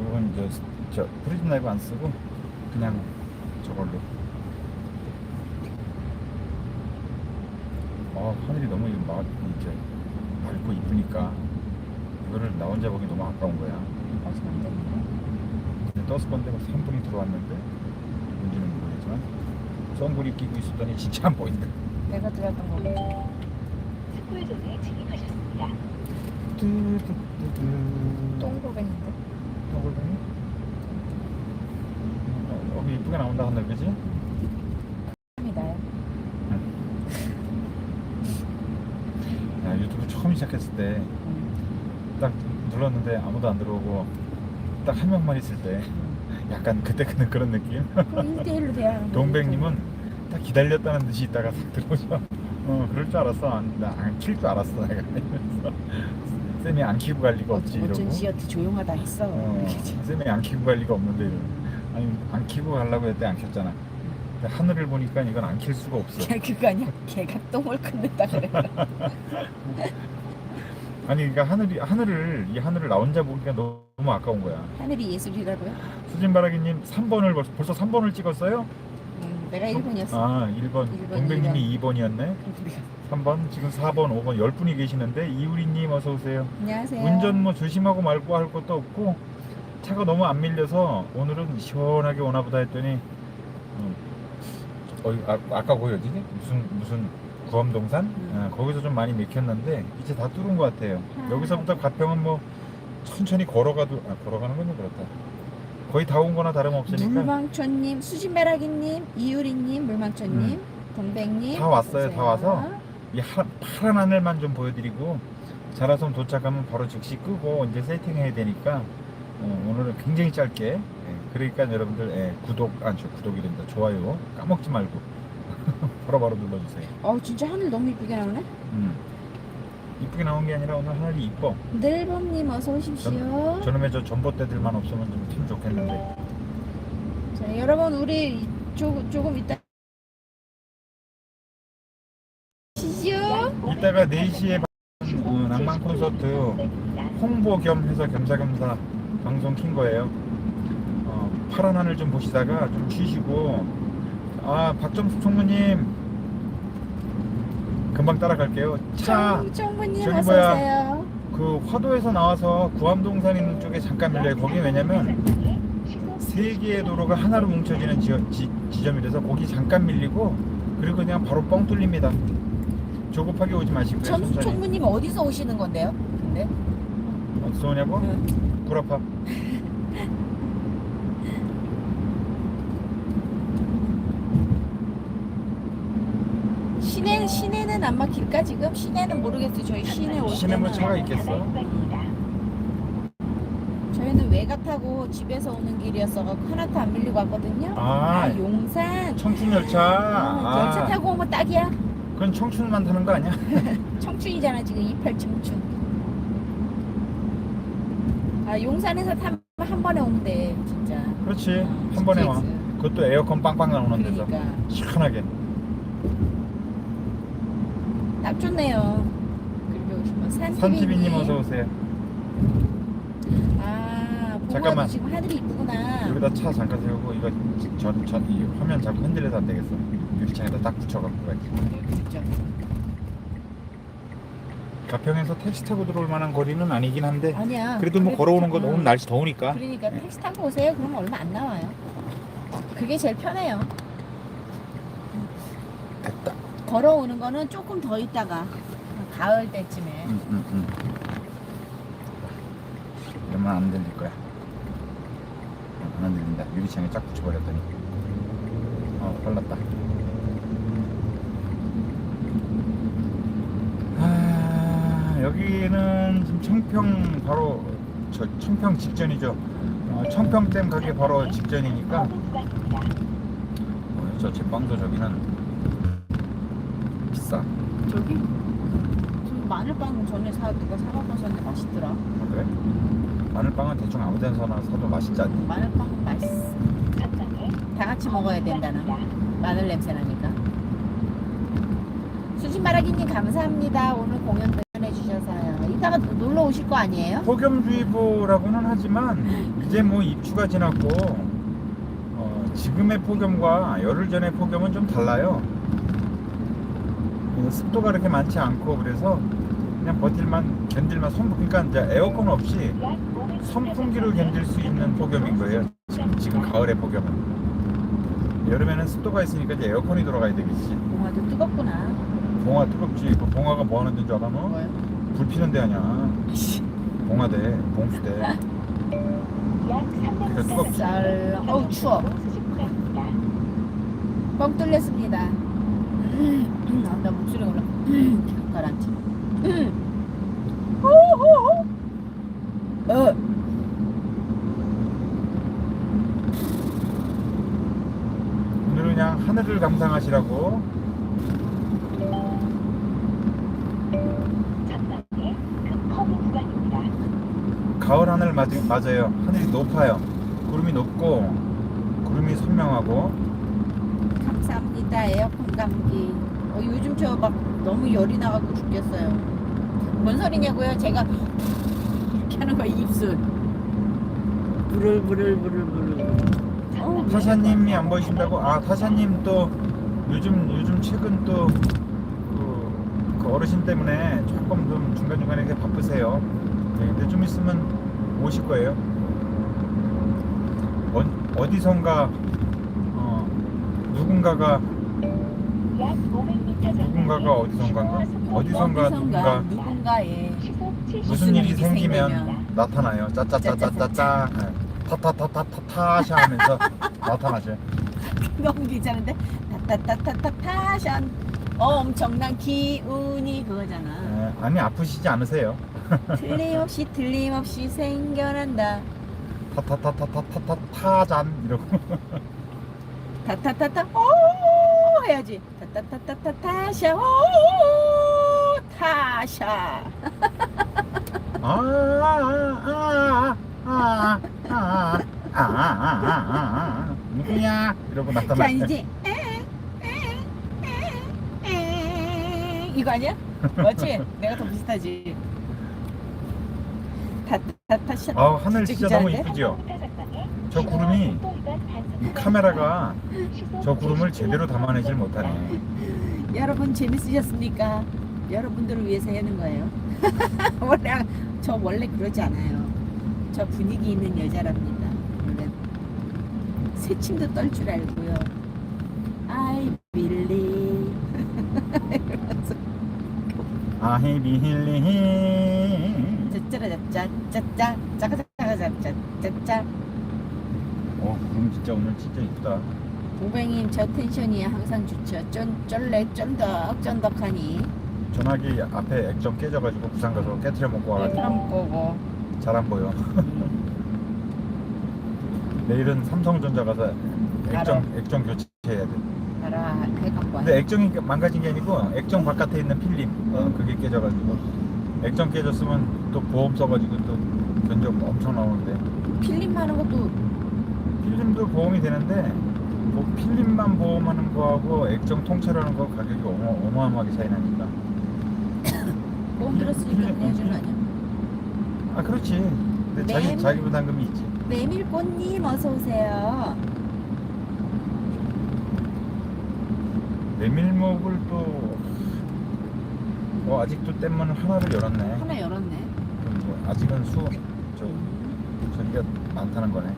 이건 이제 스- 저 프리즘 라이브 안 쓰고 그냥 저걸로. 아 하늘이 너무 이막 이제 밝고 이쁘니까 이거를 나 혼자 보기 너무 아까운 거야. 근데 떴을 건데 뭐 3분이 들어왔는데 뭔지는 모르겠지만 선글이 끼고 있었더니 진짜 안 보인다. 내가 들었던 거. 스쿨존에 진입하셨습니다. 뚜뚜뚜뚜. 똥고백인데. 떠볼더니 어, 여기 이쁘게 나온다 하늘 그지? 입니다요. 야, 유튜브 처음 시작했을 때 딱 눌렀는데 아무도 안 들어오고 딱 한 명만 있을 때 약간 그때 그는 그런 느낌? 그럼 1대1로 돼야 동백님은 딱 기다렸다는 듯이 있다가 싹 들어오죠. 어, 그럴 줄 알았어. 나안킬 줄 알았어. 내가 이러면서 쌤이 안 키고 갈 리가 없지 이러고. 어쩐 지어트 조용하다 했어. 어, 쌤이 안 키고 갈 리가 없는데 이러고. 아니 안 키고 가려고 했대 안 켰잖아. 근데 하늘을 보니까 이건 안 킬 수가 없어. 걔 그거 아니야? 걔가 똥을 끊는다 그래. 아니 그러니까 하늘이 하늘을 이 하늘을 나 혼자 보기가 너무, 아까운 거야. 하늘이 예술이라고요? 수진바라기님 3번을 벌써, 벌써 3번을 찍었어요? 음, 내가 1번이었어. 아 1번. 일번, 동백님이 2번 이었네. 3번 지금 4번 5번 10분이 계시는데 이우리님 어서 오세요. 안녕하세요. 운전 뭐 조심하고 말고 할 것도 없고 차가 너무 안 밀려서 오늘은 시원하게 오나 보다 했더니 음, 어이, 아, 아까 거기 어디지? 무슨 무슨 구암동산? 음. 아, 거기서 좀 많이 막혔는데 이제 다 뚫은 것 같아요. 아. 여기서부터 가평은 뭐 천천히 걸어가도 아, 걸어가는 건 좀 그렇다. 거의 다 온 거나 다름없으니까 물망초님, 수진메라기님, 이유리님, 물망초님, 동백님. 음. 다 왔어요, 다. 와서. 이 하, 파란 하늘만 좀 보여드리고 자라섬 도착하면 바로 즉시 끄고 이제 세팅해야 되니까 어, 오늘은 굉장히 짧게 예, 그러니까 여러분들 예, 구독 아니 저 구독이란다 좋아요 까먹지 말고 바로바로 눌러주세요 어 진짜 하늘 너무 이쁘게 나오네. 음. 이쁘게 나온 게 아니라 오늘 하늘이 이뻐 늘범님 어서 오십시오. 저놈의 저 전봇대들만 없으면 좀참 좋겠는데 자 여러분 우리 조, 조금 이따 시죠. 이따가 4시에 어, 낭만 콘서트 홍보 겸 해서 겸사겸사 방송 킨 거예요. 어, 파란 하늘 좀 보시다가 좀 쉬시고 아 박정숙 총무님 금방 따라갈게요. 차그 청부님 저기 어서 뭐야. 오세요. 화도에서 나와서 구암동산 있는 쪽에 잠깐 밀려요. 거기 왜냐면 세 개의 도로가 하나로 뭉쳐지는 지, 지점이라서 거기 잠깐 밀리고 그리고 그냥 바로 뻥 뚫립니다. 조급하게 오지 마시고요. 전 천천히. 총무님 어디서 오시는 건데요? 근데 어디서 오냐고? 응. 구라파. 시내 시내는 안 막힐까 지금? 시내는 모르겠어요. 저희 시내 올 시내 뭐 때는 차가 있겠어? 저희는 외가 타고 집에서 오는 길이었어갖고 하나도 안 밀리고 왔거든요. 아, 용산. 청춘 열차. 어, 열차 아, 타고 오면 딱이야. 그건 청춘만 타는 거 아니야? 청춘이잖아 지금 28 청춘. 아 용산에서 타면 한 번에 돼 진짜. 그렇지. 어, 한 번에 와. 그것도 에어컨 빵빵 나오는 데서. 그러니까 시원하게. 딱 좋네요. 그리고 뭐 산티비님. 산티비님 어서 오세요. 아 잠깐만. 지금 하늘이 이쁘구나. 여기다 차 잠깐 세우고 이거 전, 전, 이 화면 자꾸 흔들려서 안 되겠어. 유리창에다 딱 붙여갖고 가야지. 그렇죠. 가평에서 택시 타고 들어올 만한 거리는 아니긴 한데 아니야. 그래도 뭐 걸어오는 건 응. 오늘 날씨 더우니까 그러니까 택시 타고 오세요. 그러면 얼마 안 나와요. 그게 제일 편해요. 걸어오는 거는 조금 더 있다가 가을 때쯤에 응, 응, 응. 이러면 안 들릴 거야. 안 들린다. 유리창에 쫙 붙여버렸더니. 어, 빨랐다. 아, 여기는 지금 청평 바로 저 청평 직전이죠. 어, 청평댐 가기 바로 직전이니까. 어, 저 제빵도 저기는 비싸. 저기 저 마늘빵 전에 사 누가 사먹었었는데 맛있더라. 아, 그래? 마늘빵은 대충 아무 데나 사도 맛있지 않니? 마늘빵은 맛있어. 다 같이 먹어야 된다는 마늘 냄새 나니까. 수진 마라기님 감사합니다. 오늘 공연 해주셔서요. 이따가 놀러 오실 거 아니에요? 폭염주의보라고는 하지만 이제 뭐 입추가 지났고 어, 지금의 폭염과 열흘 전의 폭염은 좀 달라요. 어, 습도가 그렇게 많지 않고 그래서 그냥 버틸만 견딜만 선 그러니까 이제 에어컨 없이 약 500m 선풍기를 견딜 수 있는 폭염인 거예요. 지금 지금 가을의 폭염은. 여름에는 습도가 있으니까 이제 에어컨이 돌아가야 되겠지. 동화도 뜨겁구나. 봉화 뜨겁지. 그 봉화가 뭐 하는 데인 줄 알아? 너? 뭐요? 불 피는 데 아니야. 봉화대, 봉수대. 약 300m 뜨겁지. 쌀. 어우 추워. 구간입니다. 뻥 뚫렸습니다. 나 목소리가 올라. 어. 오늘은 그냥 하늘을 감상하시라고 전방에 급 커브 구간입니다. 가을 하늘 맞, 맞아요. 하늘이 높아요. 구름이 높고 구름이 선명하고 감사합니다. 에어컨 감기. 어, 요즘 저 막 너무 열이 나가고 죽겠어요. 뭔 소리냐고요? 제가 이렇게 하는 거 입술. 부를 부를 부를 부를. 어, 타샤님이 안 보이신다고? 아 타샤님 또 요즘 요즘 최근 또 그, 그 어르신 때문에 조금 좀 중간 중간에 이렇게 바쁘세요. 네, 근데 좀 있으면 오실 거예요. 어, 어디선가 어, 누군가가 약 500m 전방에 누군가가 어디선가 어디선가 누군가 누군가에 무슨 일이 생기면 나타나요. 짜짜짜짜짜짜 타타타타타타샤 하면서 나타나죠. 너무 괜찮은데 타타타타타타션 엄청난 기운이 그거잖아. 예, 아니 아프시지 않으세요? 틀림없이 틀림없이 생겨난다. 타타타타타타타잔 이러고 타타타타 오 해야지. 타타타타타 타샤 오 타샤. 아아아아아아아아아아 누구야 이러고 자 나타나요. 이제 이거 아니야? 맞지? 내가 더 비슷하지. 타타타샤. 아 하늘 진짜 너무? 이쁘죠? 저 구름이 이 카메라가 저 구름을 제대로 담아내질 못하네. 여러분 재밌으셨습니까? 여러분들을 위해서 하는 거예요. 원래 저 원래 그러지 않아요. 저 분위기 있는 여자랍니다. 원래 새침도 떨 줄 알고요. I believe. 이러면서 아히 비힐리. 짜짜라짜짜짜 짜가짜가짜짜짜 어 구름 진짜 오늘 진짜 이쁘다. 동백님 저 텐션이 항상 좋죠. 쫀 쫀래 쫀덕쫀덕하니 전화기 앞에 액정 깨져가지고 부산 가서 깨트려 먹고 와가지고 그럼 거고. 잘 안 보여. 내일은 삼성전자 가서 액정 액정 교체해야 돼. 알아 해갖고 와. 근데 액정이 망가진 게 아니고 액정 바깥에 있는 필름 어, 그게 깨져가지고 액정 깨졌으면 또 보험 써가지고 또 견적 엄청 나오는데 필름 하는 것도 필름도 보험이 되는데 뭐 필름만 보험하는 거하고 액정 통째로하는 거 가격이 어마, 어마어마하게 차이 나니까 보험 들었으니까 필름, 내주는 아니야? 아 그렇지 근데 자기 네. 자기 부담금이 있지 메밀꽃님 어서 오세요. 메밀목을 또 어, 아직도 땜만 하나를 열었네 하나 열었네. 그럼 뭐 아직은 수 저, 저기가 많다는 거네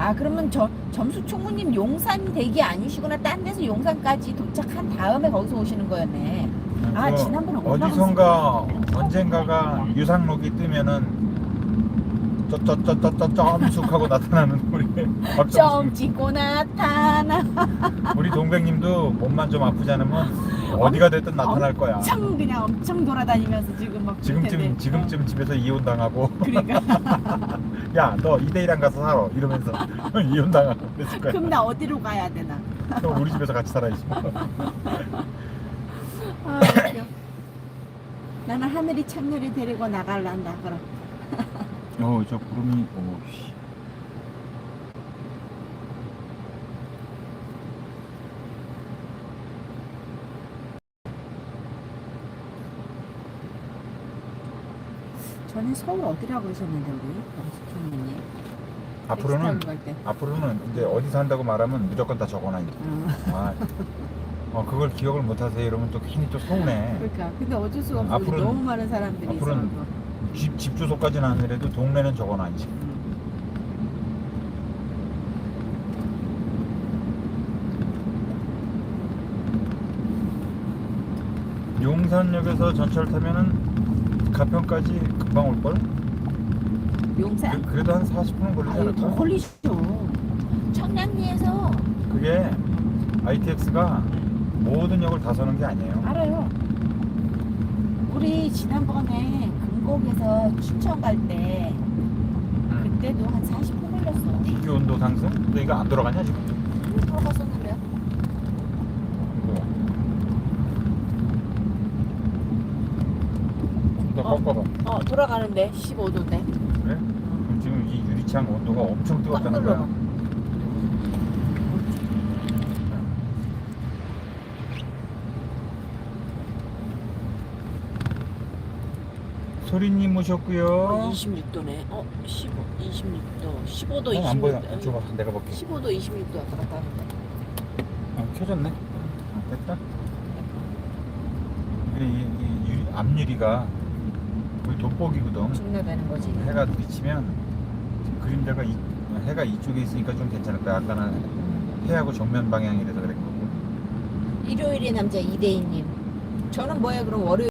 아 그러면 저 점수 총무님 용산 대기 아니시구나. 딴 데서 용산까지 도착한 다음에 거기서 오시는 거였네. 아, 지난번에 어디선가 언젠가가 유상록이 뜨면은 쩌쩌쩌쩌쩌 점숙하고 나타나는 우리 박정수 점 찍고 나타나. 우리 동백님도 몸만 좀 아프지 않으면 어디가 됐든 나타날 거야 엄청 그냥 엄청 돌아다니면서 지금 막. 지금쯤. 지금쯤 집에서 이혼 당하고 어, 그러니까 야 너 이대이랑 가서 살아 이러면서 이혼 당하고 그랬을 거야 그럼 나 어디로 가야 되나? 너 우리 집에서 같이 살아야지 뭐. 아, 웃겨. 나는 하늘이 찬열이 데리고 나갈란다 그럼. 어, 저 구름이, 오, 씨. 전에 서울 어디라고 하셨는데 우리 방수총님 앞으로는 앞으로는 근데 어디서 한다고 말하면 무조건 다 적어놔요. 어. 아, 어, 그걸 기억을 못하세요. 이러면 또 괜히 또 서운해. 그러니까 근데 어쩔 수가 없어 앞으로 너무 많은 사람들이 앞으로는 있어서 집, 집 주소까지는 아니래도 동네는 적어놔 이제. 용산역에서 전철 타면은 가평까지 금방 올걸? 용산? 그, 래도한 40분은 걸리지 아유 더 않을까? 걸리죠 청량리에서 그게 ITX가 모든 역을 다 서는 게 아니에요. 알아요 우리 지난번에 금곡에서 춘천 갈 때 그때도 한 40분 걸렸어 기온도 상승? 근데 이거 안 돌아가냐 지금? 들어갔었는데요 이거. 좀더 어. 꺾어봐. 어 돌아가는데 15도인데 그래? 그럼 지금 이 유리창 온도가 엄청 뜨겁다는. 거야. 소리님 오셨고요. 어, 26도네 어 15, 26도 15도 어, 26도 안 보여. 줘봐, 내가 볼게. 15도 26도 왔다 갔다 하는데 어, 켜졌네. 어, 됐다. 이, 이, 이 유리, 앞유리가 거의 돋보기거든. 중요되는 거지 해가 비치면 그림자가 이, 해가 이쪽에 있으니까 좀 괜찮을 거야. 아까는 해하고 정면 방향이라서 그랬고. 일요일의 남자 이대희님 저는 뭐야 그럼 월요일